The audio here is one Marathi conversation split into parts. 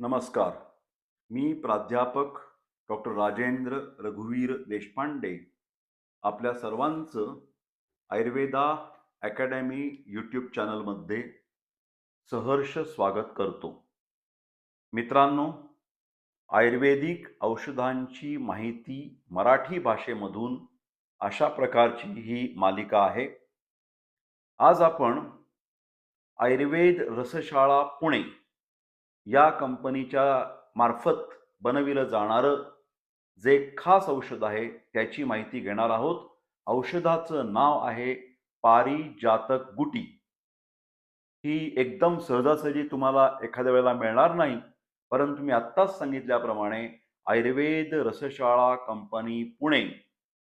नमस्कार. मी प्राध्यापक डॉक्टर राजेंद्र रघुवीर देशपांडे आपल्या सर्वांचं आयुर्वेदा अकॅडमी यूट्यूब चॅनलमध्ये सहर्ष स्वागत करतो. मित्रांनो आयुर्वेदिक औषधांची माहिती मराठी भाषेमधून अशा प्रकारची ही मालिका आहे. आज आपण आयुर्वेद रसशाळा पुणे या कंपनीच्या मार्फत बनविलं जाणारं जे खास औषध आहे त्याची माहिती घेणार आहोत. औषधाचं नाव आहे पारिजातक गुटी ही एकदम सहजासहजी तुम्हाला एखाद्या वेळेला मिळणार नाही परंतु मी आत्ताच सांगितल्याप्रमाणे आयुर्वेद रसशाळा कंपनी पुणे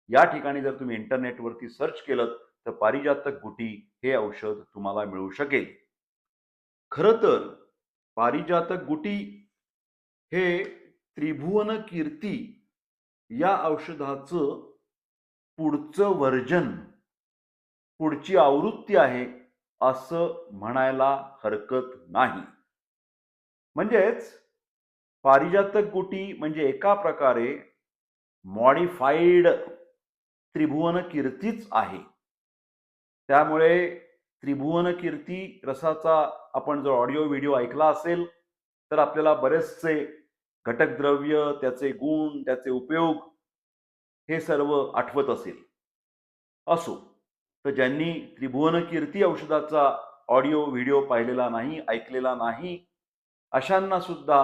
या ठिकाणी जर तुम्ही इंटरनेटवरती सर्च केलं तर पारिजातक गुटी हे औषध तुम्हाला मिळू शकेल. खरं तर पारिजातक गुटी हे त्रिभुवन कीर्ती या औषधाचं पुढचं वर्जन पुढची आवृत्ती आहे असं म्हणायला हरकत नाही. म्हणजेच पारिजातक गुटी म्हणजे एका प्रकारे मॉडिफाईड त्रिभुवन कीर्तीच आहे. त्यामुळे त्रिभुवन कीर्ती रसाचा आपण जर ऑडिओ व्हिडिओ ऐकला असेल तर आपल्याला बरेचसे घटकद्रव्य त्याचे गुण त्याचे उपयोग हे सर्व आठवत असेल. असो तर ज्यांनी त्रिभुवन कीर्ती औषधाचा ऑडिओ व्हिडिओ पाहिलेला नाही ऐकलेला नाही अशांना सुद्धा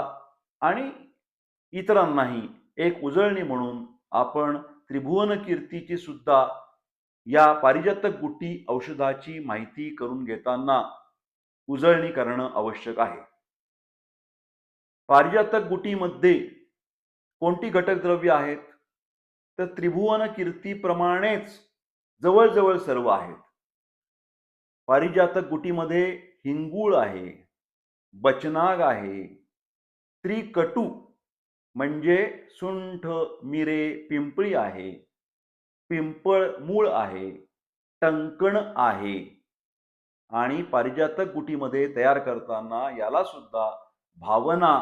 आणि इतरांनाही एक उजळणी म्हणून आपण त्रिभुवन कीर्तीची सुद्धा या पारिजातक गुटी औषधाची माहिती करून घेताना उजळणी करणं आवश्यक आहे. पारिजातक गुटीमध्ये कोणती घटकद्रव्य आहेत? तर त्रिभुवन कीर्तीप्रमाणेच जवळजवळ सर्व आहेत. पारिजातक गुटीमध्ये हिंगूळ आहे बचनाग आहे त्रिकटू म्हणजे सुंठ मिरे पिंपळी आहे. पिंपळ मूळ आहे टंकण आहे. आणि पारिजातक गुटीमध्ये तयार करताना याला सुद्धा भावना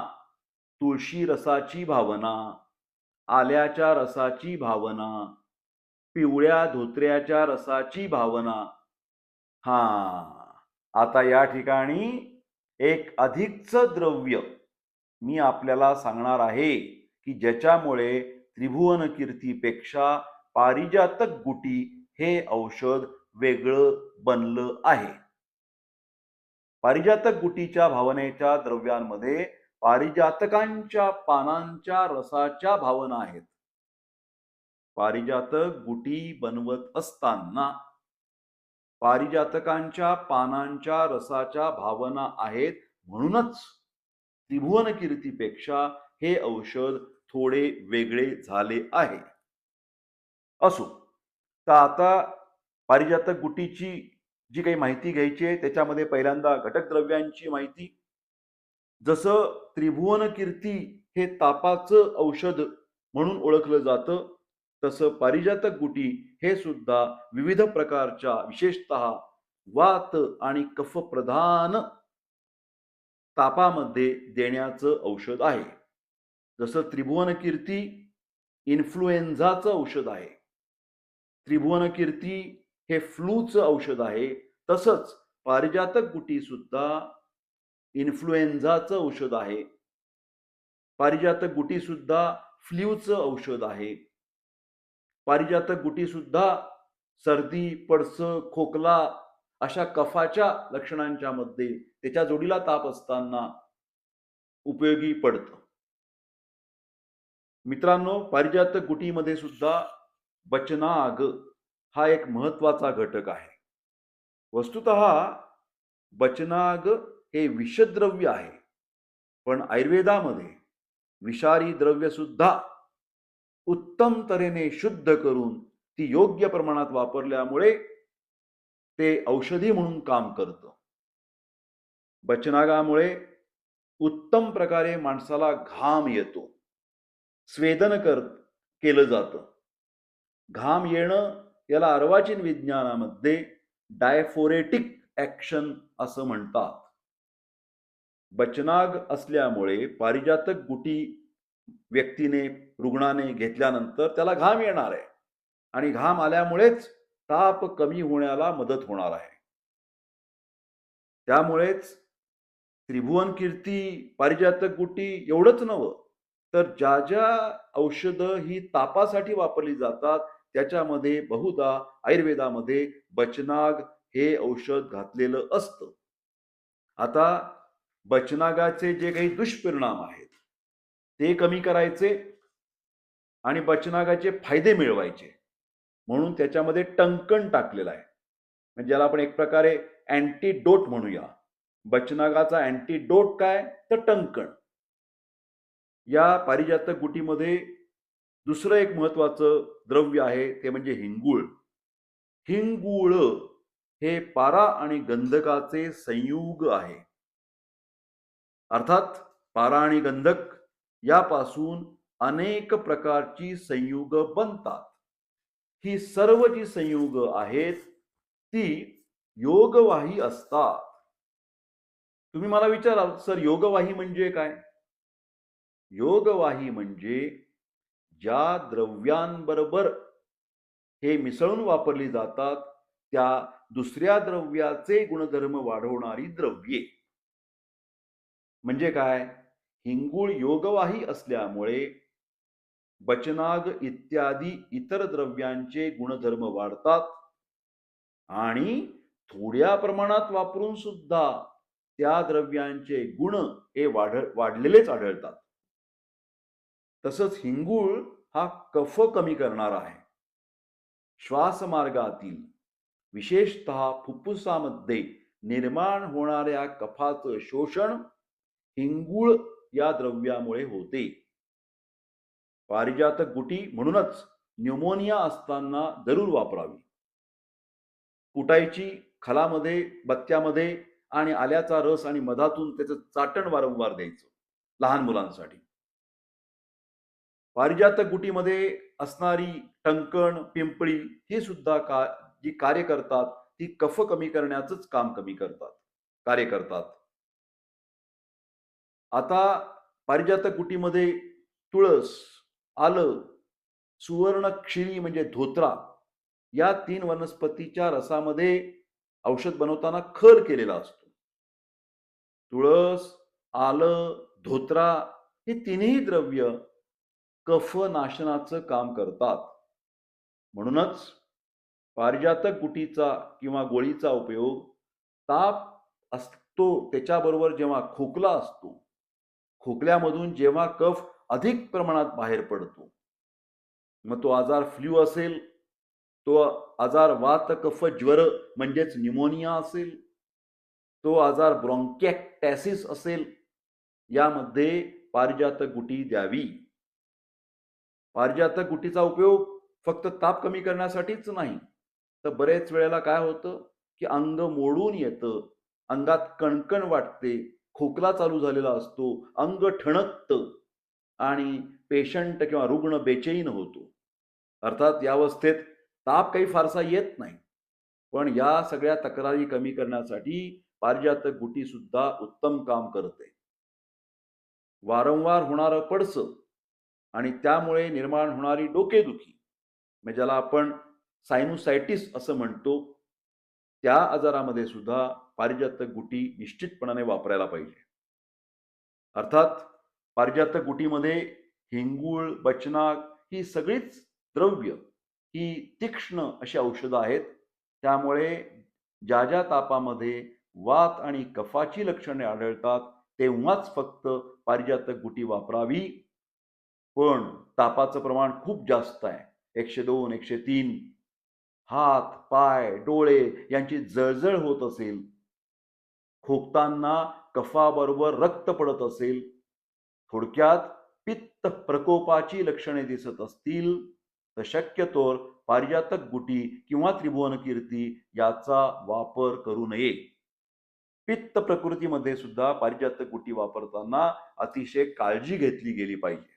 तुळशी रसाची भावना आल्याच्या रसाची भावना पिवळ्या धोत्र्याच्या रसाची भावना. हा आता या ठिकाणी एक अधिकचं द्रव्य मी आपल्याला सांगणार आहे की ज्याच्यामुळे त्रिभुवन कीर्तीपेक्षा पारिजातक गुटी हे औषध वेगळं बनलं आहे. पारिजातक गुटीच्या भावनेच्या द्रव्यांमध्ये पारिजातकांच्या पानांच्या रसाच्या भावना आहेत. पारिजातक गुटी बनवत असताना पारिजातकांच्या पानांच्या रसाच्या भावना आहेत म्हणूनच त्रिभुवन कीर्तीपेक्षा हे औषध थोडे वेगळे झाले आहे. असो. तर आता पारिजातक गुटीची जी काही माहिती घ्यायची आहे त्याच्यामध्ये पहिल्यांदा घटक द्रव्यांची माहिती. जसं त्रिभुवन कीर्ती हे तापाचं औषध म्हणून ओळखलं जातं तसं पारिजातक गुटी हे सुद्धा विविध प्रकारच्या विशेषतः वात आणि कफ प्रधान तापामध्ये देण्याचं औषध आहे. जसं त्रिभुवन कीर्ती इन्फ्लुएन्झाचं औषध आहे. त्रिभुवन कीर्ती हे फ्लूचं औषध आहे. तसंच पारिजातक गुटी सुद्धा इन्फ्लुएन्झाचं औषध आहे. पारिजातक गुटी सुद्धा फ्ल्यूचं औषध आहे. पारिजातक गुटी सुद्धा सर्दी पडस खोकला अशा कफाच्या लक्षणांच्या मध्ये त्याच्या जोडीला ताप असताना उपयोगी पडतं. मित्रांनो पारिजातक गुटीमध्ये सुद्धा बचनाग हा एक महत्त्वाचा घटक आहे. वस्तुत बचनाग हे विषद्रव्य आहे. पण आयुर्वेदामध्ये विषारी द्रव्य सुद्धा उत्तम तऱ्हेने शुद्ध करून ती योग्य प्रमाणात वापरल्यामुळे ते औषधी म्हणून काम करतं. बचनागामुळे उत्तम प्रकारे माणसाला घाम येतो. स्वेदन कर केलं जातं. घाम येणं याला अर्वाचीन विज्ञानामध्ये डायफोरेटिक ऍक्शन असं म्हणतात. बचनाग असल्यामुळे पारिजातक गुटी व्यक्तीने रुग्णाने घेतल्यानंतर त्याला घाम येणार आहे आणि घाम आल्यामुळेच ताप कमी होण्याला मदत होणार आहे. त्यामुळेच त्रिभुवन कीर्ती पारिजातक गुटी एवढंच नवं तर ज्या ज्या औषधं ही तापासाठी वापरली जातात त्याच्यामध्ये बहुधा आयुर्वेदामध्ये बचनाग हे औषध घातलेलं असतं. आता बचनागाचे जे काही दुष्परिणाम आहेत ते कमी करायचे आणि बचनागाचे फायदे मिळवायचे. म्हणून त्याच्यामध्ये टंकण टाकलेलं आहे. म्हणजे ज्याला आपण एक प्रकारे अँटीडोट म्हणूया. बचनागाचा अँटीडोट काय? तर टंकण. या पारिजातक गुटीमध्ये दुसरं एक महत्वाचं द्रव्य आहे ते म्हणजे हिंगूळ. हिंगूळ हे पारा आणि गंधकाचे संयुग आहे. अर्थात पारा आणि गंधक यापासून अनेक प्रकारची संयुग बनतात. ही सर्व जी संयुग आहेत ती योगवाही असतात. तुम्ही मला विचाराल सर योगवाही म्हणजे काय? योगवाही म्हणजे ज्या द्रव्यांबरोबर हे मिसळून वापरली जातात त्या दुसऱ्या द्रव्याचे गुणधर्म वाढवणारी द्रव्ये. म्हणजे काय? हिंगूळ योगवाही असल्यामुळे बचनाग इत्यादी इतर द्रव्यांचे गुणधर्म वाढतात आणि थोड्या प्रमाणात वापरून सुद्धा त्या द्रव्यांचे गुण हे वाढ वाढलेलेच आढळतात. तसंच हिंगूळ हा कफ कमी करणारा आहे. श्वासमार्गातील विशेषत फुफ्फुसामध्ये निर्माण होणाऱ्या कफाचं शोषण हिंगूळ या द्रव्यामुळे होते. पारिजातक गुटी म्हणूनच न्यूमोनिया असताना जरूर वापरावी. कुटायची खलामध्ये बत्त्यामध्ये आणि आल्याचा रस आणि मधातून त्याचं चाटण वारंवार द्यायचं लहान मुलांसाठी. पारिजातक गुटीमध्ये असणारी टंकण पिंपळी हे सुद्धा का जी कार्य करतात ती कफ कमी करण्याचंच काम कमी करतात कार्य करतात. आता पारिजातक गुटीमध्ये तुळस आलं सुवर्ण क्षिरी म्हणजे धोत्रा या तीन वनस्पतीच्या रसामध्ये औषध बनवताना खर केलेला असतो. तुळस आलं धोत्रा हे तिन्ही द्रव्य कफ नाशनाचं काम करतात. म्हणूनच पारिजातक गुटीचा किंवा गोळीचा उपयोग ताप असतो त्याच्याबरोबर जेव्हा खोकला असतो खोकल्यामधून जेव्हा कफ अधिक प्रमाणात बाहेर पडतो मग तो आजार फ्ल्यू असेल तो आजार वात कफ ज्वर म्हणजेच न्यूमोनिया असेल तो आजार ब्रॉन्कॅक्टॅसिस असेल यामध्ये पारिजातक गुटी द्यावी. पारिजातक गुटीचा उपयोग फक्त ताप कमी करण्यासाठीच नाही. तर बरेच वेळेला काय होतं की अंग मोडून येतं अंगात कणकण वाटते खोकला चालू झालेला असतो अंग ठणकतं आणि पेशंट किंवा रुग्ण बेचैन होतो. अर्थात या अवस्थेत ताप काही फारसा येत नाही. पण या सगळ्या तक्रारी कमी करण्यासाठी पारिजातक गुटी सुद्धा उत्तम काम करते. वारंवार होणारं पडसं आणि त्यामुळे निर्माण होणारी डोकेदुखी म्हणजे ज्याला आपण सायनुसायटिस असं म्हणतो त्या आजारामध्ये सुद्धा पारिजातक गुटी निश्चितपणाने वापरायला पाहिजे. अर्थात पारिजातक गुटीमध्ये हिंगूळ बचनाक ही सगळीच द्रव्य ही तीक्ष्ण अशी औषधं आहेत. त्यामुळे ज्या ज्या तापामध्ये वात आणि कफाची लक्षणे आढळतात तेव्हाच फक्त पारिजातक गुटी वापरावी पण तापाचं प्रमाण खूप जास्त आहे. एकशे दोन एकशे तीन हात पाय डोळे यांची जळजळ होत असेल. खोकताना कफाबरोबर रक्त पडत असेल. थोडक्यात पित्त प्रकोपाची लक्षणे दिसत असतील. तर शक्यतोर पारिजातक गुटी किंवा त्रिभुवन कीर्ती याचा वापर करू नये. पित्त प्रकृतीमध्ये सुद्धा पारिजातक गुटी वापरताना अतिशय काळजी घेतली गेली पाहिजे.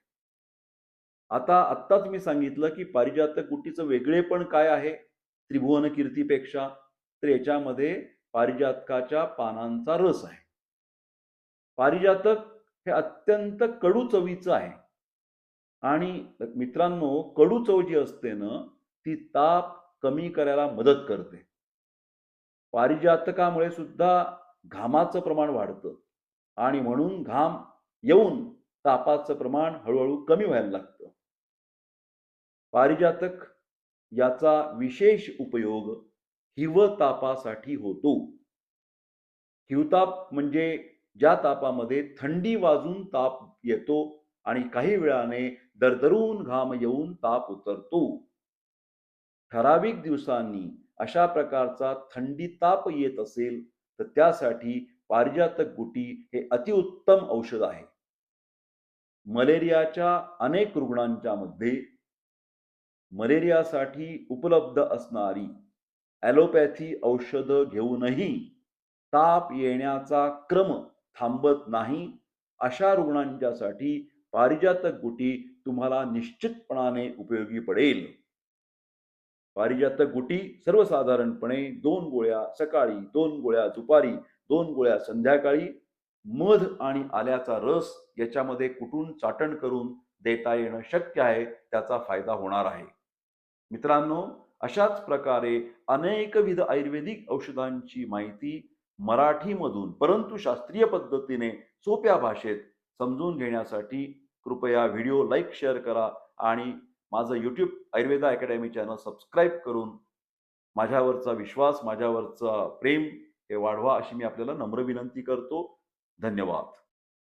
आता आत्ताच मी सांगितलं की पारिजातक गुटीचं वेगळेपण काय आहे? त्रिभुवन कीर्तीपेक्षा तर याच्यामध्ये पारिजातकाच्या पानांचा रस आहे. पारिजातक हे अत्यंत कडू चवीचं आहे. आणि मित्रांनो कडू चव जी असते ना ती ताप कमी करायला मदत करते. पारिजातकामुळे सुद्धा घामाचं प्रमाण वाढतं. आणि म्हणून घाम येऊन तापाचं प्रमाण हळूहळू कमी व्हायला लागतं. पारिजातक याचा विशेष उपयोग हिवतापासाठी होतो. हिवताप म्हणजे ज्या तापामध्ये थंडी वाजून ताप येतो आणि काही वेळाने दरदरून घाम येऊन ताप उतरतो. ठराविक दिवसांनी अशा प्रकारचा थंडी ताप येत असेल तर त्यासाठी पारिजातक गुटी हे अतिउत्तम औषध आहे. मलेरियाच्या अनेक रुग्णांच्या मध्ये मलेरियासाठी उपलब्ध असणारी ॲलोपॅथी औषधं घेऊनही ताप येण्याचा क्रम थांबत नाही अशा रुग्णांच्यासाठी पारिजातक गुटी तुम्हाला निश्चितपणाने उपयोगी पडेल. पारिजातक गुटी सर्वसाधारणपणे दोन गोळ्या सकाळी दोन गोळ्या दुपारी दोन गोळ्या संध्याकाळी मध आणि आल्याचा रस याच्यामध्ये कुटून चाटण करून देता येणं शक्य आहे त्याचा फायदा होणार आहे. मित्रांनो अशाच प्रकारे अनेकविध आयुर्वेदिक औषधांची माहिती मराठीमधून परंतु शास्त्रीय पद्धतीने सोप्या भाषेत समजून घेण्यासाठी कृपया व्हिडिओ लाईक शेअर करा आणि माझं YouTube Ayurveda academy channel subscribe करून माझ्यावरचा विश्वास माझ्यावरचा प्रेम हे वाढवा अशी मी आपल्याला नम्र विनंती करतो. धन्यवाद.